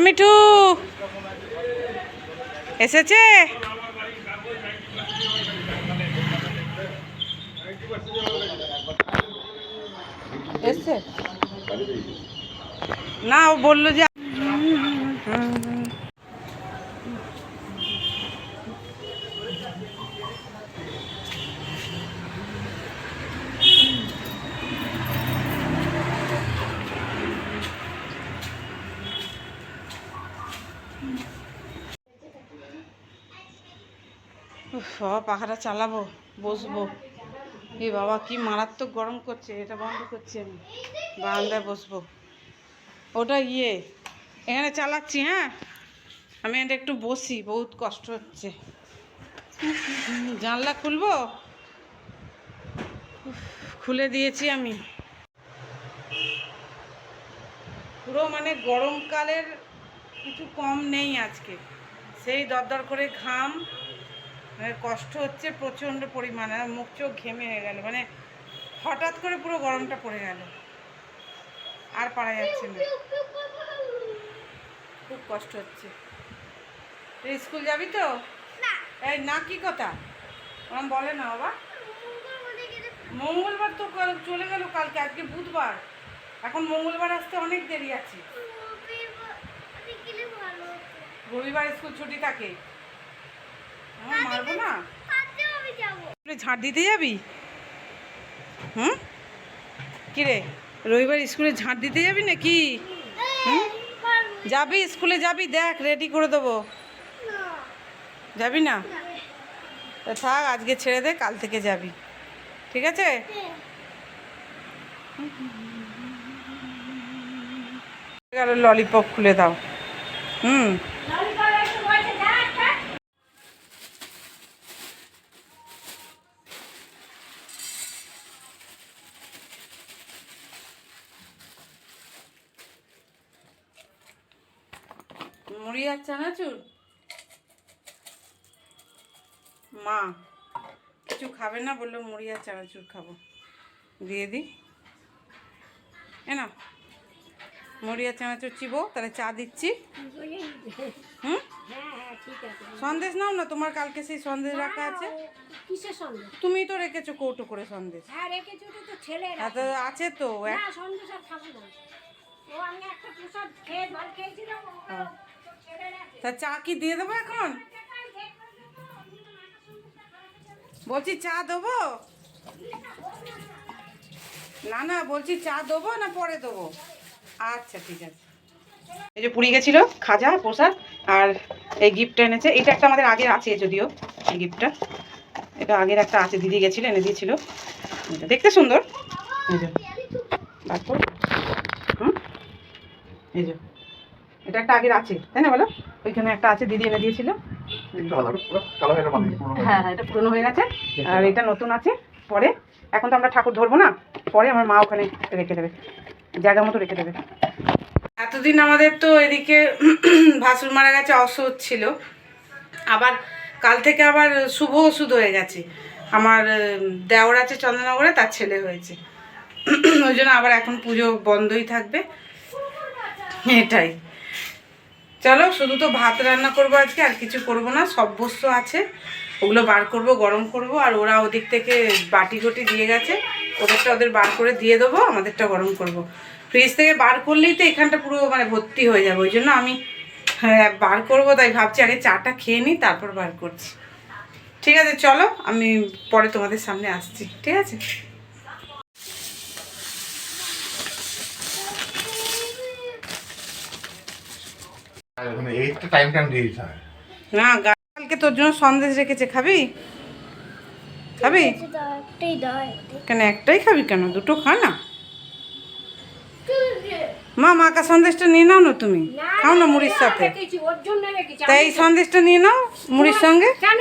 মিঠু এসেছে? এসছে? না ও বলল যে উফ, বাবা পাখাটা চালাবো, বসবো। এ বাবা, কি মারাত্মক গরম করছে, এটা বন্ধ করছি আমি। বারান্দায় বসবো। ওটা ইয়ে এখানে চালাচ্ছি হ্যাঁ? আমি এটা একটু বসি, বহুত কষ্ট হচ্ছে। জানলা খুলবো? খুলে দিয়েছি আমি। পুরো মানে গরমকালের কিছু কম নেই আজকে। সেই দরদর করে ঘাম মানে কষ্ট হচ্ছে প্রচণ্ড পরিমাণে আর মুখ চোখ ঘেমে হয়ে গেল মানে হঠাৎ করে পুরো গরমটা পড়ে গেল। আর পারা যাচ্ছে না। খুব কষ্ট হচ্ছে। তুই স্কুল যাবি তো? এই না কি কথা? ওরম বলে না বাবা। মঙ্গলবার তো কাল চলে গেল কালকে আজকে বুধবার। এখন মঙ্গলবার আসতে অনেক দেরি আছে। রবিবার স্কুল ছুটি থাকে। মারবো না। ঝাঁট দিতে যাবি? হুম? কিরে রবিবার স্কুলে ঝাঁট দিতে যাবি নাকি? হুম? যাবি স্কুলে যাবি দেখ রেডি করে দেবো। যাবি না? তা থাক আজকে ছেড়ে দে কাল থেকে যাবি। ঠিক আছে? গেল ললিপপ খুলে দাও। হুম মুড়ি আর চানাচুর মা কিছু খাবে না বলল মুড়ি আর চানাচুর খাব। দিয়ে দিই এ না মুড়ি আর চানাচুর চিবো তাহলে চা দিচ্ছি। হুম? সন্দেশ নাও না তোমার কালকে সেই সন্দেশ রাখা আছে? কিসের সন্দেশ? তুমি তো রেখেছো কৌটো করে সন্দেশ। হ্যাঁ রেখেছি তো ছেলে হ্যাঁ তো আছে তো এক না সন্দেশ আর খাব না। ও আমি একটা প্রসাদ খেয়ে জল খেয়েছিলাম। তো চা কি দিয়ে দেবো এখন? বলছি চা দেবো? না না, বলছি চা দেবো না পরে দেবো? আচ্ছা ঠিক আছে। এই যে পুরী গেছিল, খাজা, প্রসাদ আর এই গিফটটা এনেছে। এটা একটা আমাদের আগের আছে যদিও, এই গিফটটা। এটা আগের একটা আছে, দিদি গেছিল, এনে দিয়েছিল। দেখতে সুন্দর। এই যে তারপর হুম? এই যে। এটা একটা আগের আছে তাই না বলো? ওইখানে একটা আছে দিদি এনে দিয়েছিল। হ্যাঁ হ্যাঁ এটা পুরনো হয়ে গেছে। আর এটা নতুন আছে পরে। এখন তো আমরা ঠাকুর ধরবো না পরে আমার মা ওখানে রেখে দেবে জায়গা মতো রেখে দেবে। এতদিন আমাদের তো এদিকে ভাসুর মারা গেছে অসুখ ছিল। আবার কাল থেকে আবার শুভ ওষুধ হয়ে গেছে। আমার দেওর আছে চন্দ্রনগরে তার ছেলে হয়েছে। ওই জন্য আবার এখন পুজো বন্ধই থাকবে। এটাই। চলো, শুধু তো ভাত রান্না করব আজকে, আর কিছু করব না, সব বস্তু আছে। ওগুলো বার করব, গরম করব, আর ওরা ওদিক থেকে বাটি গটি দিয়ে গেছে। ওদেরটা ওদের বার করে দিয়ে দেবো, আমাদেরটা গরম করব। ফ্রিজ থেকে বার করলেই তো এখানটা পুরো মানে ভর্তি হয়ে যাবে, ওই জন্য আমি হ্যাঁ বার করব, তাই ভাবছি আগে চাটা খেয়ে নিই, তারপর বার করছি। ঠিক আছে, চলো, আমি পরে তোমাদের সামনে আসছি, ঠিক আছে? এইটা টাইম টাইম দিয়ে দিতে হয় না গা- কালকে তোর জন্য সন্দেশ রেখেছে খাবি? খাবি? কেন একটাই খাবি কেন? দুটো খা না। মা মাকা সন্দেশটা নিয়ে নাও না তুমি। খাও না মুড়ির সাথে। রেখেছি ওর জন্য রেখেছি। তাই এই সন্দেশটা নিয়ে নাও মুড়ির সঙ্গে। কেন?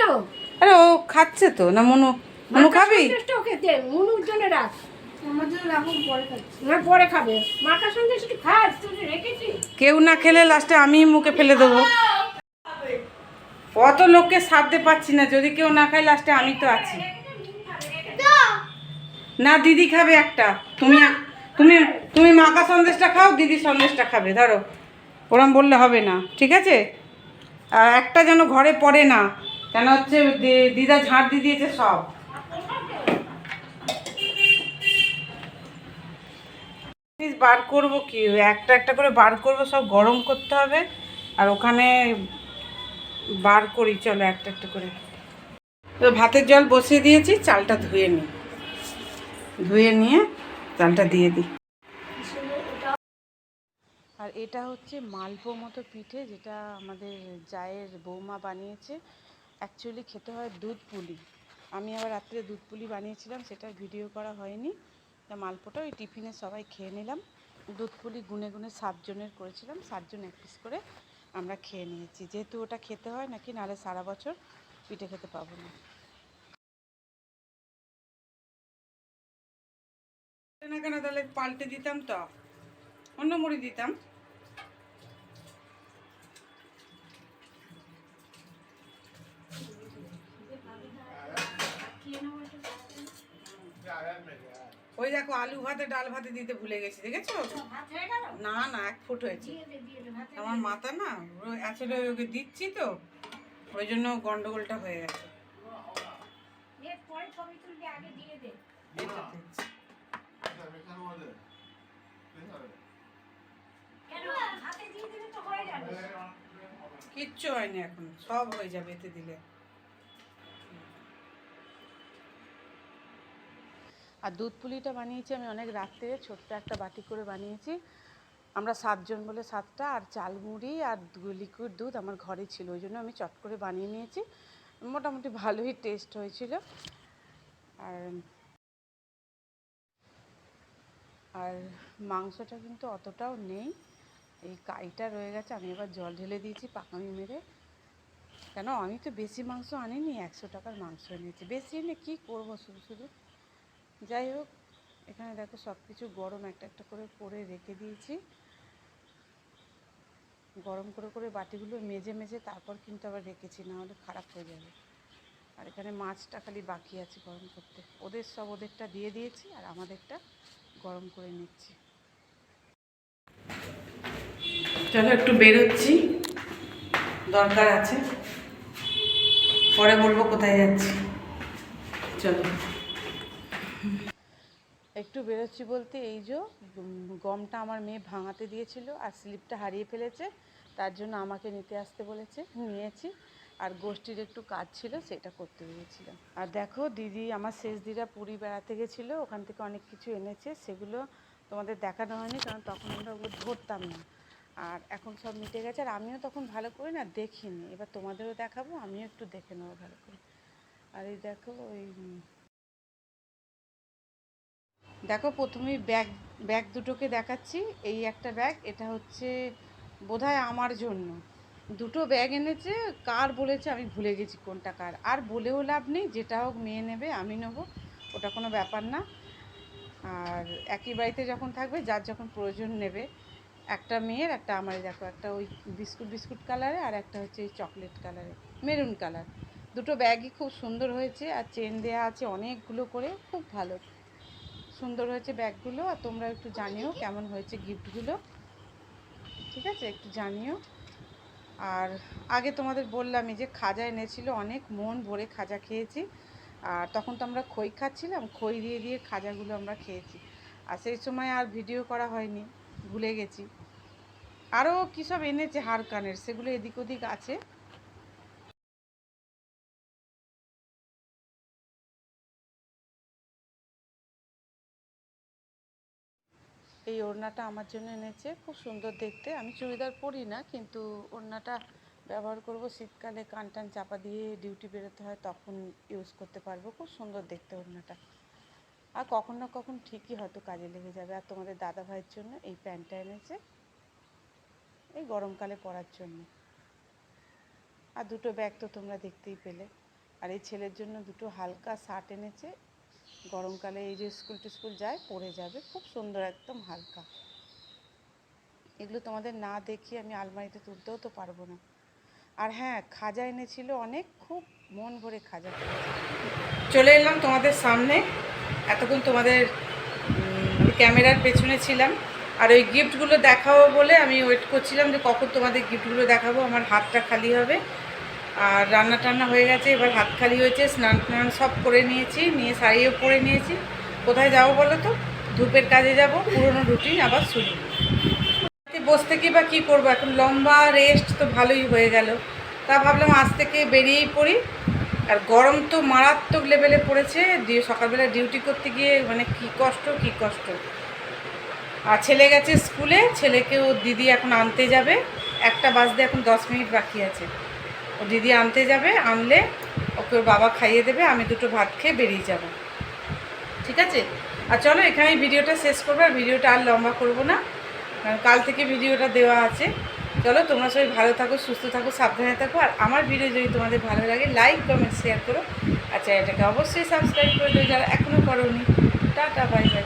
আরে ও খাচ্ছে তো। না মনু মনু খাবি? সন্দেশটা ওকে দে মুনুর জন্য রাখ। না পরে খাবে। মাকা সন্দেশ একটু খাস তুই রেখেছি। কেউ না খেলে লাস্টে আমি মুখে ফেলে দেবো। অত লোককে সারতে পারছি না যদি কেউ না খায় লাস্টে আমি তো আছি। না দিদি খাবে একটা। তুমি তুমি তুমি মাকা সন্দেশটা খাও দিদি সন্দেশটা খাবে। ধরো। ওরম বললে হবে না ঠিক আছে? আর একটা যেন ঘরে পড়ে না কেন হচ্ছে দিদা ঝাঁট দিয়ে দিয়েছে সব। বার করব কি? একটা একটা করে বার করব, সব গরম করতে হবে। আর ওখানে বার করি, চলো একটা একটা করে। তো ভাতের জল বসিয়ে দিয়েছি, চালটা ধুয়ে নিই ধুয়ে নিয়ে চালটা দিয়ে দিই। আর এটা হচ্ছে মালপো মতো পিঠে, যেটা আমাদের জায়ের বৌমা বানিয়েছে। অ্যাকচুয়ালি খেতে হয় দুধ পুলি। আমি আবার রাত্রে দুধ পুলি বানিয়েছিলাম, সেটা ভিডিও করা হয়নি। মালপোটা ওই টিফিনে সবাই খেয়ে নিলাম। দুধ পুলি গুনে গুনে সাতজনের করেছিলাম সাতজন এক পিস করে আমরা খেয়ে নিয়েছি। যেহেতু ওটা খেতে হয় নাকি নাহলে সারা বছর পিঠে খেতে পাবো না। না কেন তাহলে পাল্টে দিতাম তো। অন্য মুড়ি দিতাম। ওই দেখো আলু ভাতে ডাল ভাতে দিতে ভুলে গেছি দেখেছ? না না এক ফুট হয়েছে। আমার মাথা না আসলে ওকে দিচ্ছি তো ওই জন্য গন্ডগোলটা হয়ে গেছে। এই তো দিচ্ছি। কিচ্ছু হয়নি এখন সব হয়ে যাবে এতে দিলে। আর দুধ পুলিটা বানিয়েছি, আমি অনেক রাত্রে ছোট্ট একটা বাটি করে বানিয়েছি। আমরা সাতজন বলে সাতটা, আর চাল মুড়ি আর লিকুইড দুধ আমার ঘরে ছিল, ওই জন্য আমি চট করে বানিয়ে নিয়েছি। মোটামুটি ভালোই টেস্ট হয়েছিল। আর আর মাংসটা কিন্তু অতটাও নেই। এই কাইটা রয়ে গেছে, আমি এবার জল ঢেলে দিয়েছি পাকামি মেরে। কেন? আমি তো বেশি মাংস আনিনি, একশো টাকার মাংস এনেছি। বেশি এনে কী করব শুধু শুধু? যাই হোক, এখানে দেখো সব কিছু গরম একটা একটা করে করে রেখে দিয়েছি। গরম করে করে বাটিগুলো মেজে মেজে তারপর কিন্তু আবার রেখেছি, না হলে খারাপ হয়ে যাবে। আর এখানে মাছটা খালি বাকি আছে গরম করতে। ওদের সব ওদেরটা দিয়ে দিয়েছি আর আমাদেরটা গরম করে নিচ্ছি। চলো একটু বেরোচ্ছি। দরকার আছে। পরে বলব কোথায় যাচ্ছি। চলো। একটু বেরোচ্ছি বলতে, এই যে গমটা আমার মেয়ে ভাঙাতে দিয়েছিল আর স্লিপটা হারিয়ে ফেলেছে, তার জন্য আমাকে নিতে আসতে বলেছে, নিয়েছি। আর গোষ্ঠীর একটু কাজ ছিল, সেটা করতে দিয়েছিলাম আর দেখো, দিদি, আমার শেষ দিদা পুরী বেড়াতে গেছিল, ওখান থেকে অনেক কিছু এনেছে, সেগুলো তোমাদের দেখানো হয়নি, কারণ তখন আমরা ওগুলো ধরতাম না। আর এখন সব মিটে গেছে, আর আমিও তখন ভালো করে না দেখিনি। এবার তোমাদেরও দেখাবো, আমিও একটু দেখে নেব ভালো করে। আর এই দেখো, ওই দেখো, প্রথমেই ব্যাগ ব্যাগ দুটোকে দেখাচ্ছি। এই একটা ব্যাগ, এটা হচ্ছে বোধহয় আমার জন্য। দুটো ব্যাগ এনেছে, কার বলেছে আমি ভুলে গেছি কোনটা কার। আর বলেও লাভ নেই, যেটা হোক মেয়ে নেবে, আমি নেব, ওটা কোনো ব্যাপার না। আর একই বাড়িতে যখন থাকবে, যার যখন প্রয়োজন নেবে, একটা মেয়ের, একটা আমার। দেখো, একটা ওই বিস্কুট বিস্কুট কালারে, আর একটা হচ্ছে এই চকলেট কালারে, মেরুন কালার। দুটো ব্যাগই খুব সুন্দর হয়েছে, আর চেন দেওয়া আছে অনেকগুলো করে, খুব ভালো। সুন্দর হয়েছে ব্যাগগুলো, আর তোমরা একটু জানিও কেমন হয়েছে গিফটগুলো। ঠিক আছে? একটু জানিও। আর আগে তোমাদের বললামই যে খাজা এনেছিল, অনেক মন ভরে খাজা খেয়েছি। আর তখন তো আমরা খই খাচ্ছিলাম, খই দিয়ে দিয়ে খাজাগুলো আমরা খেয়েছি। আর সেই সময় আর ভিডিও করা হয়নি, ভুলে গেছি। আরও কী সব এনেছে হাড় কানের সেগুলো এদিক ওদিক আছে। এই ওড়নাটা আমার জন্য এনেছে। খুব সুন্দর দেখতে। আমি চুড়িদার পরি না কিন্তু ওড়নাটা ব্যবহার করব শীতকালে কান টান চাপা দিয়ে ডিউটি বেরোতে হয়, তখন ইউজ করতে পারব। খুব সুন্দর দেখতে ওড়নাটা। আর কখন না কখন ঠিকই হয়তো কাজে লেগে যাবে। আর তোমাদের দাদা ভাইয়ের জন্য এই প্যান্টটা এনেছে, এই গরমকালে পরার জন্য। আর দুটো ব্যাগ তো তোমরা দেখতেই পেলে। আর এই ছেলের জন্য দুটো হালকা শার্ট এনেছে গরমকালে এই যে স্কুল টিস্কুল যায় পরে যাবে। খুব সুন্দর, একদম হালকা। এগুলো তোমাদের না দেখিয়ে আমি আলমারিতে তুলতেও তো পারব না। আর হ্যাঁ খাজা এনেছিল অনেক, খুব মন ভরে খাজা চলে এলাম তোমাদের সামনে। এতক্ষণ তোমাদের ক্যামেরার পেছনে ছিলাম। আর ওই গিফটগুলো দেখাবো বলে আমি ওয়েট করছিলাম যে কখন তোমাদের গিফটগুলো দেখাবো। আমার হাতটা খালি হবে। আর রান্না টান্না হয়ে গেছে, এবার হাত খালি হয়েছে, স্নান টান সব করে নিয়েছি, নিয়ে শাড়িও পরে নিয়েছি। কোথায় যাব বলো তো? ধূপের কাজে যাব, পুরনো রুটিন আবার শুরু বসে থেকে বা কী করব? এখন লম্বা রেস্ট তো ভালোই হয়ে গেল। তা ভাবলাম আজ থেকে বেরিয়েই পড়ি। আর গরম তো মারাত্মক লেভেলে পড়েছে। দিয়ে সকালবেলা ডিউটি করতে গিয়ে মানে কি কষ্ট কি কষ্ট। আর ছেলে গেছে স্কুলে ছেলেকে ও দিদি এখন আনতে যাবে। একটা বাজতে এখন দশ মিনিট বাকি আছে। ও দিদি আনতে যাবে, আনলে ওকে বাবা খাইয়ে দেবে, আমি দুটো ভাত খেয়ে বেরিয়ে যাব। ঠিক আছে? আর চলো, এখানেই ভিডিওটা শেষ করব, আর ভিডিওটা আর লম্বা করব না, কারণ কাল থেকে ভিডিওটা দেওয়া আছে। চলো, তোমরা সবাই ভালো থাকো, সুস্থ থাকো, সাবধানে থাকো, আর আমার ভিডিও যদি তোমাদের ভালো লাগে লাইক কমেন্ট শেয়ার করো। আর চ্যানেলটাকে অবশ্যই সাবস্ক্রাইব করে দিও, যারা এখনও করোনি। Tata bye bye